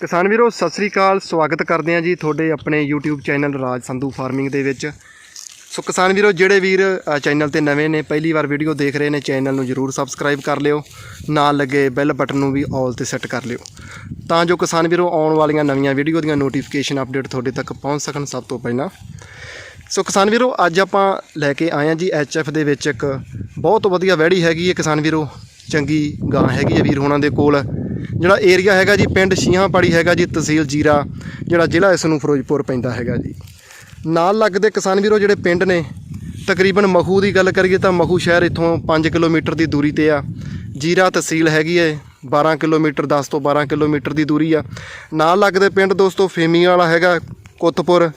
ਕਿਸਾਨ ਵੀਰੋ, ਸਤਿ ਸ੍ਰੀ ਅਕਾਲ। ਸਵਾਗਤ ਕਰਦੇ ਹਾਂ ਜੀ ਤੁਹਾਡੇ ਆਪਣੇ YouTube channel Raj Sandhu farming ਦੇ ਵਿੱਚ। ਸੋ ਕਿਸਾਨ ਵੀਰੋ, ਜਿਹੜੇ ਵੀਰ ਚੈਨਲ ਤੇ ਨਵੇਂ ਨੇ, ਪਹਿਲੀ ਵਾਰ ਵੀਡੀਓ ਦੇਖ ਰਹੇ ਨੇ, ਚੈਨਲ ਨੂੰ ਜਰੂਰ ਸਬਸਕ੍ਰਾਈਬ ਕਰ ਲਿਓ। ਨਾਲ ਲੱਗੇ ਬੈਲ ਬਟਨ ਨੂੰ ਵੀ ਆਲ ਤੇ ਸੈੱਟ ਕਰ ਲਿਓ। ਤਾਂ ਜੋ ਕਿਸਾਨ ਵੀਰੋ, ਆਉਣ ਵਾਲੀਆਂ ਨਵੀਆਂ ਵੀਡੀਓ ਦੀਆਂ ਨੋਟੀਫਿਕੇਸ਼ਨ ਅਪਡੇਟ ਤੁਹਾਡੇ ਤੱਕ ਪਹੁੰਚ ਸਕਣ ਸਭ ਤੋਂ ਪਹਿਲਾਂ। ਸੋ ਕਿਸਾਨ ਵੀਰੋ, ਅੱਜ ਆਪਾਂ ਲੈ ਕੇ ਆਏ ਹਾਂ ਜੀ ਐਚਐਫ ਦੇ ਵਿੱਚ ਇੱਕ ਬਹੁਤ ਵਧੀਆ ਵੈੜੀ ਹੈਗੀ ਹੈ ਕਿਸਾਨ ਵੀਰੋ। ਚੰਗੀ ਗਾਂ ਹੈਗੀ ਹੈ ਵੀਰ ਹੋਣਾ ਦੇ ਕੋਲ। ਜਿਹੜਾ ਏਰੀਆ ਹੈਗਾ ਜੀ, ਪਿੰਡ ਸ਼ੀਹਾਂਪਾੜੀ ਹੈਗਾ ਜੀ, ਤਹਿਸੀਲ ਜੀਰਾ, ਜਿਹੜਾ ਜ਼ਿਲ੍ਹਾ ਇਸ ਨੂੰ ਫਿਰੋਜ਼ਪੁਰ ਪੈਂਦਾ ਹੈਗਾ ਜੀ। ਨਾਲ ਲੱਗਦੇ ਕਿਸਾਨ ਵੀਰੋ ਜਿਹੜੇ ਪਿੰਡ ਨੇ, ਤਕਰੀਬਨ ਮਹੂ ਦੀ ਗੱਲ ਕਰੀਏ ਤਾਂ ਮਹੂ ਸ਼ਹਿਰ ਇੱਥੋਂ 5 ਕਿਲੋਮੀਟਰ ਦੀ ਦੂਰੀ ਤੇ ਆ। ਜੀਰਾ ਤਹਿਸੀਲ ਹੈਗੀ ਹੈ 12 ਕਿਲੋਮੀਟਰ 10 ਤੋਂ 12 ਕਿਲੋਮੀਟਰ ਦੀ ਦੂਰੀ ਆ। ਨਾਲ ਲੱਗਦੇ ਪਿੰਡ ਦੋਸਤੋ, ਫੇਮੀ ਵਾਲਾ ਹੈਗਾ, ਕੁੱਤਪੁਰ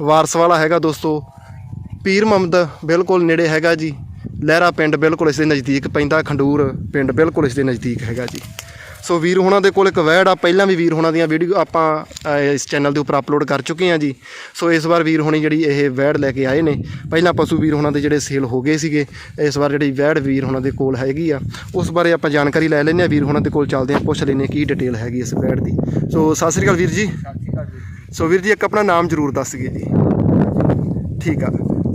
ਵਾਰਸ ਵਾਲਾ ਹੈਗਾ ਦੋਸਤੋ। ਪੀਰ ਮੁਹੰਮਦ ਬਿਲਕੁਲ ਨੇੜੇ ਹੈਗਾ ਜੀ। ਲਹਿਰਾ ਪਿੰਡ ਬਿਲਕੁਲ ਇਸ ਦੇ ਨਜ਼ਦੀਕ ਪੈਂਦਾ, ਖੰਡੂਰ ਪਿੰਡ ਬਿਲਕੁਲ ਇਸ ਦੇ ਨਜ਼ਦੀਕ ਹੈਗਾ ਜੀ। ਸੋ ਵੀਰ ਹੋਣਾ ਦੇ ਕੋਲ ਇੱਕ ਵੈੜ ਆ, ਪਹਿਲਾਂ ਵੀ ਵੀਰ ਹੋਣਾ ਦੀਆਂ ਵੀਡੀਓ ਆਪਾਂ ਇਸ ਚੈਨਲ ਦੇ ਉੱਪਰ ਅਪਲੋਡ ਕਰ ਚੁੱਕੇ ਹਾਂ ਜੀ। ਸੋ ਇਸ ਵਾਰ ਵੀਰ ਹੋਣੀ ਜਿਹੜੀ ਇਹ ਵੈੜ ਲੈ ਕੇ ਆਏ ਨੇ, ਪਹਿਲਾਂ ਪਸ਼ੂ ਵੀਰ ਹੋਣਾ ਦੇ ਜਿਹੜੇ ਸੇਲ ਹੋ ਗਏ ਸੀਗੇ, ਇਸ ਵਾਰ ਜਿਹੜੀ ਵੈੜ ਵੀਰ ਹੋਣਾ ਦੇ ਕੋਲ ਹੈਗੀ ਆ, ਉਸ ਬਾਰੇ ਆਪਾਂ ਜਾਣਕਾਰੀ ਲੈ ਲੈਂਦੇ ਆ ਵੀਰ ਹੋਣਾ ਦੇ ਕੋਲ ਚੱਲਦੇ ਆ ਪੁੱਛ ਲੈਂਦੇ ਆ ਕੀ ਡਿਟੇਲ ਹੈਗੀ ਇਸ ਵੈੜ ਦੀ। ਸੋ ਸਤਿ ਸ੍ਰੀ ਅਕਾਲ ਵੀਰ ਜੀ। ਸੋ ਵੀਰ ਜੀ, ਇੱਕ ਆਪਣਾ ਨਾਮ ਜ਼ਰੂਰ ਦੱਸ ਗਏ ਜੀ। ਠੀਕ ਆ।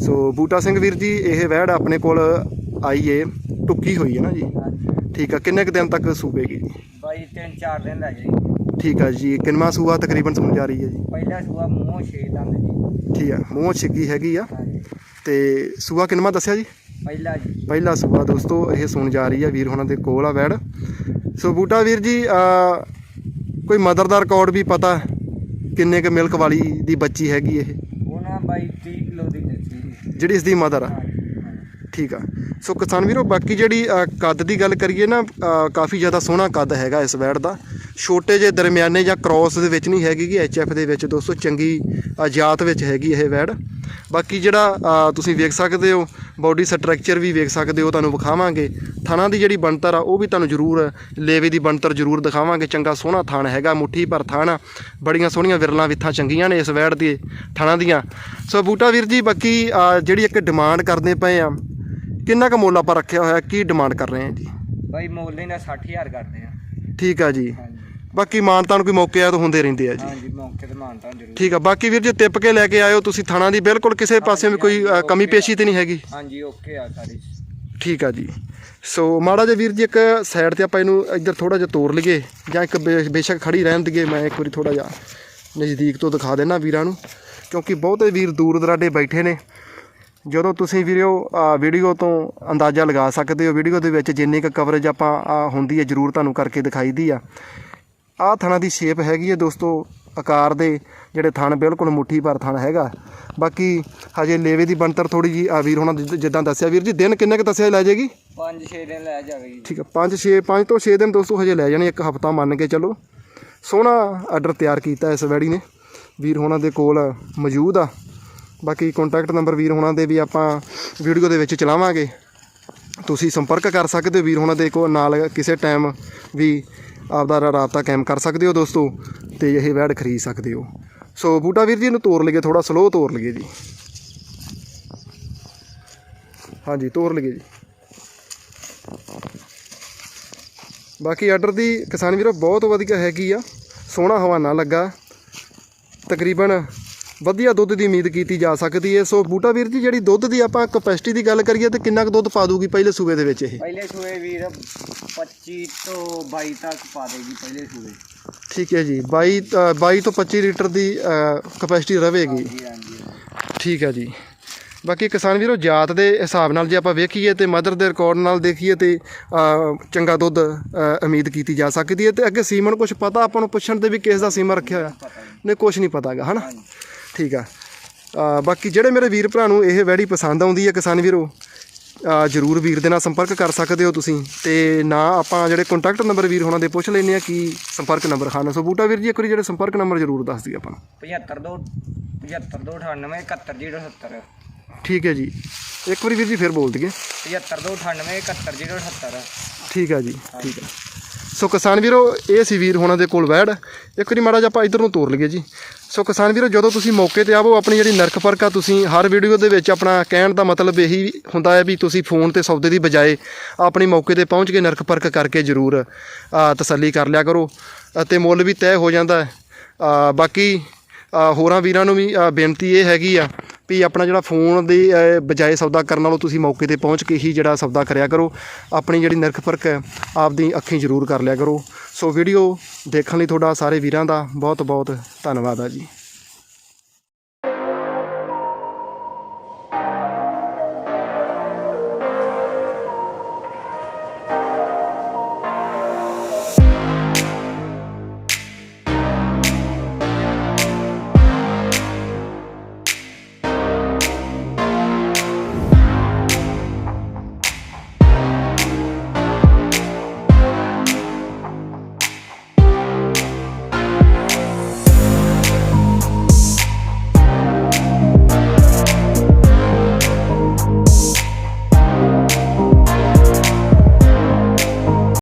ਸੋ ਬੂਟਾ ਸਿੰਘ ਵੀਰ ਜੀ, ਇਹ ਵੈੜ ਆਪਣੇ ਕੋਲ ਆਈ ਏ, ਟੁੱਕੀ ਹੋਈ ਹੈ ਨਾ ਜੀ। ਠੀਕ ਆ ਕਿੰਨੇ ਕੁ ਦਿਨ ਤੱਕ ਸੂਬੇਗੀ ਜੀ? ਬਾਈ ਤਿੰਨ ਚਾਰ ਦਿਨ ਦਾ ਜੀ। ਠੀਕ ਆ ਜੀ ਕਿੰਨਵਾਂ ਸੂਆ ਤਕਰੀਬਨ ਸਮਝ ਜਾ ਰਹੀ ਹੈ ਜੀ? ਪਹਿਲਾ ਸੂਆ ਮੂੰਹ ਛੇ ਦੰਦ ਜੀ। ਠੀਕ ਆ ਮੂੰਹ ਛਿੱਗੀ ਹੈਗੀ ਆ। ਹਾਂਜੀ। ਤੇ ਸੂਆ ਕਿੰਨਵਾਂ ਦੱਸਿਆ ਜੀ? ਪਹਿਲਾ ਜੀ। ਪਹਿਲਾ ਸੂਆ ਦੋਸਤੋ ਇਹ ਸੁਣ ਜਾ ਰਹੀ ਆ ਵੀਰ ਹੋਣਾ ਦੇ ਕੋਲ ਆ ਵੈੜ। ਸੋ ਬੂਟਾ ਵੀਰ ਜੀ ਆ ਕੋਈ ਮਦਰ ਦਾ ਰਿਕਾਰਡ ਵੀ ਪਤਾ ਕਿੰਨੇ ਕੁ ਮਿਲਕ ਵਾਲੀ ਦੀ ਬੱਚੀ ਹੈਗੀ ਇਹ? ਉਹਨਾਂ ਬਾਈ 30 ਕਿਲੋ ਦੀ ਦਿੱਤੀ ਜੀ। ਜਿਹੜੀ ਇਸ ਦੀ ਮਦਰ ਆ? ਹਾਂਜੀ। ਠੀਕ ਆ। ਸੋ ਕਿਸਾਨ ਵੀਰੋ ਬਾਕੀ ਜਿਹੜੀ ਕੱਦ ਦੀ ਗੱਲ ਕਰੀਏ ਨਾ ਕਾਫੀ ਜ਼ਿਆਦਾ ਸੋਹਣਾ ਕੱਦ ਹੈਗਾ ਇਸ ਵੈੜ ਦਾ। ਛੋਟੇ ਜਿਹੇ ਦਰਮਿਆਨੇ ਜਾਂ ਕ੍ਰਾਸ ਦੇ ਵਿੱਚ ਨਹੀਂ ਹੈਗੀ ਕਿ ਐਚਐਫ ਦੇ ਵਿੱਚ ਦੋਸਤੋ ਚੰਗੀ ਅ, ਜਾਤ ਵਿੱਚ ਹੈਗੀ ਇਹ ਵੈੜ ਬਾਕੀ ਜਿਹੜਾ ਤੁਸੀਂ ਵੇਖ ਸਕਦੇ ਹੋ ਬਾਡੀ ਸਟਰਕਚਰ ਵੀ ਵੇਖ ਸਕਦੇ ਹੋ ਤੁਹਾਨੂੰ ਵਿਖਾਵਾਂਗੇ। ਥਣਾ ਦੀ ਜਿਹੜੀ ਬਣਤਰ ਆ ਉਹ ਵੀ ਤੁਹਾਨੂੰ ਜ਼ਰੂਰ ਲੇਵੇ ਦੀ ਬਣਤਰ ਜ਼ਰੂਰ ਦਿਖਾਵਾਂਗੇ। ਚੰਗਾ ਸੋਹਣਾ ਥਾਣ ਹੈਗਾ ਮੁੱਠੀ ਭਰ ਥਣ ਆ। ਬੜੀਆਂ ਸੋਹਣੀਆਂ ਵਿਰਲਾਂ ਵਿੱਥਾਂ ਚੰਗੀਆਂ ਨੇ ਇਸ ਵੈੜ ਦੇ ਥਣਾਂ ਦੀਆਂ। ਸੋ ਬੂਟਾ ਵੀਰ ਜੀ ਬਾਕੀ ਜਿਹੜੀ ਇੱਕ ਡਿਮਾਂਡ ਕਰਦੇ ਪਏ ਆ ਕਿੰਨਾ ਕੁ ਮੁੱਲ ਆਪਾਂ ਰੱਖਿਆ ਹੋਇਆ? ਕੀ ਡਿਮਾਂਡ ਕਰ ਰਹੇ ਹਾਂ ਜੀ? ਬਾਈ ਮੁੱਲ ਇਹਨਾਂ 60000 ਕਰਦੇ ਆ। ਠੀਕ ਆ ਜੀ। ਬਾਕੀ ਮਾਨਤਾਨ ਕੋਈ ਮੌਕੇ ਆ ਤਾਂ ਹੁੰਦੇ ਰਹਿੰਦੇ ਆ ਜੀ। ਹਾਂਜੀ ਮੌਕੇ ਤੇ ਮਾਨਤਾ ਜ਼ਰੂਰ। ਠੀਕ ਆ। ਬਾਕੀ ਵੀਰ ਜੀ ਟਿੱਪ ਕੇ ਲੈ ਕੇ ਆਇਓ ਤੁਸੀਂ ਥਾਣਾ ਦੀ। ਬਿਲਕੁਲ ਕਿਸੇ ਪਾਸੇ ਵੀ ਕੋਈ ਕਮੀ ਪੇਸ਼ੀ ਤੇ ਨਹੀਂ ਹੈਗੀ। ਹਾਂਜੀ ਓਕੇ ਆ ਸਾਰੀ। ਠੀਕ ਆ ਜੀ। ਸੋ ਮਾੜਾ ਜਿਹਾ ਵੀਰ ਜੀ ਇੱਕ ਸਾਈਡ ਤੇ ਆਪਾਂ ਇਹਨੂੰ ਇੱਧਰ ਥੋੜਾ ਜਿਹਾ ਤੋੜ ਲਈਏ ਜਾਂ ਇੱਕ ਬੇਸ਼ੱਕ ਖੜੀ ਰਹਿਣ ਦੀਏ ਮੈਂ ਇੱਕ ਵਾਰੀ ਥੋੜਾ ਜਿਹਾ ਨਜ਼ਦੀਕ ਤੋਂ ਦਿਖਾ ਦੇਣਾ ਵੀਰਾਂ ਨੂੰ। ਕਿਉਂਕਿ ਬਹੁਤੇ ਵੀਰ ਦੂਰ ਦਰਾਡੇ ਬੈਠੇ ਨੇ। ਜਦੋਂ ਤੁਸੀਂ ਵੀਡੀਓ ਵੀਡੀਓ ਤੋਂ ਅੰਦਾਜ਼ਾ ਲਗਾ ਸਕਦੇ ਹੋ ਵੀਡੀਓ ਦੇ ਵਿੱਚ ਜਿੰਨੀ ਕੁ ਕਵਰੇਜ ਆਪਾਂ ਹੁੰਦੀ ਹੈ ਜ਼ਰੂਰ ਤੁਹਾਨੂੰ ਕਰਕੇ ਦਿਖਾਈਦੀ ਆ। ਆਹ ਥਣਾ ਦੀ ਸ਼ੇਪ ਹੈਗੀ ਹੈ ਦੋਸਤੋ ਆਕਾਰ ਦੇ ਜਿਹੜੇ ਥਣ ਬਿਲਕੁਲ ਮੁੱਠੀ ਭਰ ਥਣ ਹੈਗਾ। ਬਾਕੀ ਹਜੇ ਲੇਵੇ ਦੀ ਬਣਤਰ ਥੋੜੀ ਜੀ ਆ ਵੀਰ ਹੋਣਾ ਜਿੱਦ- ਦੱਸਿਆ ਵੀਰ ਜੀ ਦਿਨ ਕਿੰਨੇ ਕੁ ਦੱਸਿਆ ਲੈ ਜਾਏਗੀ? 5-6 ਦਿਨ ਲੈ ਜਾਵੇ ਜੀ। ਠੀਕ ਹੈ 5 6 5 ਤੋਂ 6 ਦਿਨ ਦੋਸਤੋ ਹਜੇ ਲੈ ਜਾਣੇ ਇੱਕ ਹਫਤਾ ਮੰਨ ਕੇ ਚੱਲੋ। ਸੋਹਣਾ ਆਰਡਰ ਤਿਆਰ ਕੀਤਾ ਇਸ ਵੈੜੀ ਨੇ। ਵੀਰ ਹੋਣਾ ਦੇ ਕੋਲ ਮੌਜੂਦ ਆ। ਬਾਕੀ ਕੰਟੈਕਟ ਨੰਬਰ ਵੀਰ ਹੋਣਾ ਦੇ ਵੀ ਆਪਾਂ ਵੀਡੀਓ ਦੇ ਵਿੱਚ ਚਲਾਵਾਂਗੇ। ਤੁਸੀਂ ਸੰਪਰਕ ਕਰ ਸਕਦੇ ਹੋ ਵੀਰ ਹੋਣਾ ਦੇ ਕੋਲ ਨਾਲ ਕਿਸੇ ਟਾਈਮ ਵੀ ਆਪਦਾ ਰਾਬਤਾ ਕਾਇਮ ਕਰ ਸਕਦੇ ਹੋ ਦੋਸਤੋ, ਤੇ ਇਹ ਵੈੜ ਖਰੀਦ ਸਕਦੇ ਹੋ। ਸੋ ਬੂਟਾ ਵੀਰ ਜੀ ਇਹਨੂੰ ਤੋੜ ਲਈਏ ਥੋੜਾ ਸਲੋ ਤੋੜ ਲਈਏ ਜੀ। ਹਾਂਜੀ ਤੋੜ ਲਈਏ ਜੀ। ਬਾਕੀ ਆਰਡਰ ਦੀ ਕਿਸਾਨ ਵੀਰੋ ਬਹੁਤ ਵਧੀਆ ਹੈਗੀ ਆ, ਸੋਹਣਾ ਹਵਾਨਾ ਲੱਗਾ। ਤਕਰੀਬਨ ਵਧੀਆ ਦੁੱਧ ਦੀ ਉਮੀਦ ਕੀਤੀ ਜਾ ਸਕਦੀ ਹੈ। ਸੋ ਬੂਟਾ ਵੀਰ ਜੀ ਜਿਹੜੀ ਦੁੱਧ ਦੀ ਆਪਾਂ ਕਪੈਸਿਟੀ ਦੀ ਗੱਲ ਕਰੀਏ ਤੇ ਕਿੰਨਾ ਕੁ ਦੁੱਧ ਪਾ ਦੂਗੀ ਪਹਿਲੇ ਸੂਬੇ ਦੇ ਵਿੱਚ ਇਹ? ਪਹਿਲੇ ਸੂਏ ਵੀਰ 25 ਤੋਂ 22 ਤੱਕ ਪਾ ਦੇਗੀ ਪਹਿਲੇ ਸੂਏ ਠੀਕ ਹੈ ਜੀ 22 ਅ, 22 ਤੋਂ 25 ਲੀਟਰ ਦੀ ਕਪੈਸਿਟੀ ਰਹੇਗੀ। ਜੀ ਹਾਂਜੀ ਠੀਕ ਹੈ ਜੀ। ਬਾਕੀ ਕਿਸਾਨ ਵੀਰੋ ਜਾਤ ਦੇ ਹਿਸਾਬ ਨਾਲ ਜੇ ਆਪਾਂ ਵੇਖੀਏ ਤੇ ਮਦਰ ਦੇ ਰਿਕਾਰਡ ਨਾਲ ਦੇਖੀਏ ਤੇ ਅ, ਚੰਗਾ ਦੁੱਧ ਅ, ਉਮੀਦ ਕੀਤੀ ਜਾ ਸਕਦੀ ਹੈ ਤੇ ਅੱਗੇ ਸੀਮਨ ਕੁਝ ਪਤਾ ਆਪਾਂ ਨੂੰ ਪੁੱਛਣ ਤੇ ਵੀ ਕਿਸ ਦਾ ਸੀਮਨ ਰੱਖਿਆ ਹੋਇਆ? ਨਹੀਂ ਕੁਝ ਨਹੀਂ ਪਤਾਗਾ ਹਨਾ? ਠੀਕ ਆ। ਬਾਕੀ ਜਿਹੜੇ ਮੇਰੇ ਵੀਰ ਭਰਾ ਨੂੰ ਇਹ ਵੈੜੀ ਪਸੰਦ ਆਉਂਦੀ ਹੈ ਕਿਸਾਨ ਵੀਰੋ ਜਰੂਰ ਵੀਰ ਦੇ ਨਾਲ ਸੰਪਰਕ ਕਰ ਸਕਦੇ ਹੋ ਤੁਸੀਂ। ਤੇ ਨਾ ਆਪਾਂ ਜਿਹੜੇ ਕੰਟੈਕਟ ਨੰਬਰ ਵੀਰ ਹੋਣਾ ਦੇ ਪੁੱਛ ਲੈਨੇ ਆ ਕੀ ਸੰਪਰਕ ਨੰਬਰ ਖਾਨਾ ਸੋ ਬੂਟਾ ਵੀਰ ਜੀ ਇੱਕ ਵਾਰੀ ਜਿਹੜੇ ਸੰਪਰਕ ਨੰਬਰ ਜਰੂਰ ਦੱਸ ਦਿਓ ਆਪਾਂ ਨੂੰ। 75 ਦੋ 75 ਦੋ 98 71 070 ਠੀਕ ਹੈ ਜੀ। ਇੱਕ ਵਾਰੀ ਵੀਰ ਜੀ ਫਿਰ ਬੋਲ ਦਈਏ। 75 ਦੋ 98 71 070 ਠੀਕ ਆ ਜੀ ਠੀਕ ਆ। ਸੋ ਕਿਸਾਨ ਵੀਰੋ, ਇਹ ਸੀ ਵੀਰ ਹੋਣਾ ਦੇ ਕੋਲ ਵੈੜ। ਇੱਕ ਵਾਰੀ ਮਾੜਾ ਜਿਹਾ ਆਪਾਂ ਇਧਰ ਨੂੰ ਤੋਰ ਲਈਏ ਜੀ। ਸੋ ਕਿਸਾਨ ਵੀਰੋ, ਜਦੋਂ ਤੁਸੀਂ ਮੌਕੇ ਤੇ ਆਵੋ, ਆਪਣੀ ਜਿਹੜੀ ਨਰਕ ਪਰਖ ਆ ਤੁਸੀਂ ਹਰ ਵੀਡੀਓ ਦੇ ਵਿੱਚ ਆਪਣਾ ਕਹਿਣ ਦਾ ਮਤਲਬ ਇਹੀ ਹੁੰਦਾ ਹੈ ਵੀ ਤੁਸੀਂ ਫੋਨ ਤੇ ਸੌਦੇ ਦੀ ਬਜਾਏ ਆਪਣੀ ਮੌਕੇ ਤੇ ਪਹੁੰਚ ਕੇ ਨਰਕ ਪਰਖ ਕਰਕੇ ਜ਼ਰੂਰ ਤਸੱਲੀ ਕਰ ਲਿਆ ਕਰੋ ਅਤੇ ਮੁੱਲ ਵੀ ਤੈਅ ਹੋ ਜਾਂਦਾ ਹੈ। ਬਾਕੀ ਹੋਰਾਂ ਵੀਰਾਂ ਨੂੰ ਵੀ ਬੇਨਤੀ ਇਹ ਹੈਗੀ ਆ ਵੀ ਆਪਣਾ ਜਿਹੜਾ ਫੋਨ ਦੀ ਬਜਾਏ ਸੌਦਾ ਕਰਨ ਨਾਲੋਂ ਤੁਸੀਂ ਮੌਕੇ ਤੇ ਪਹੁੰਚ ਕੇ ਹੀ ਜਿਹੜਾ ਸੌਦਾ ਕਰਿਆ ਕਰੋ। ਆਪਣੀ ਜਿਹੜੀ ਨਿਰਖ ਪਰਖ ਹੈ, ਆਪਦੀ ਅੱਖੀਂ ਜ਼ਰੂਰ ਕਰ ਲਿਆ ਕਰੋ। ਸੋ ਵੀਡੀਓ ਦੇਖਣ ਲਈ ਤੁਹਾਡਾ ਸਾਰੇ ਵੀਰਾਂ ਦਾ ਬਹੁਤ ਬਹੁਤ ਧੰਨਵਾਦ ਆ ਜੀ।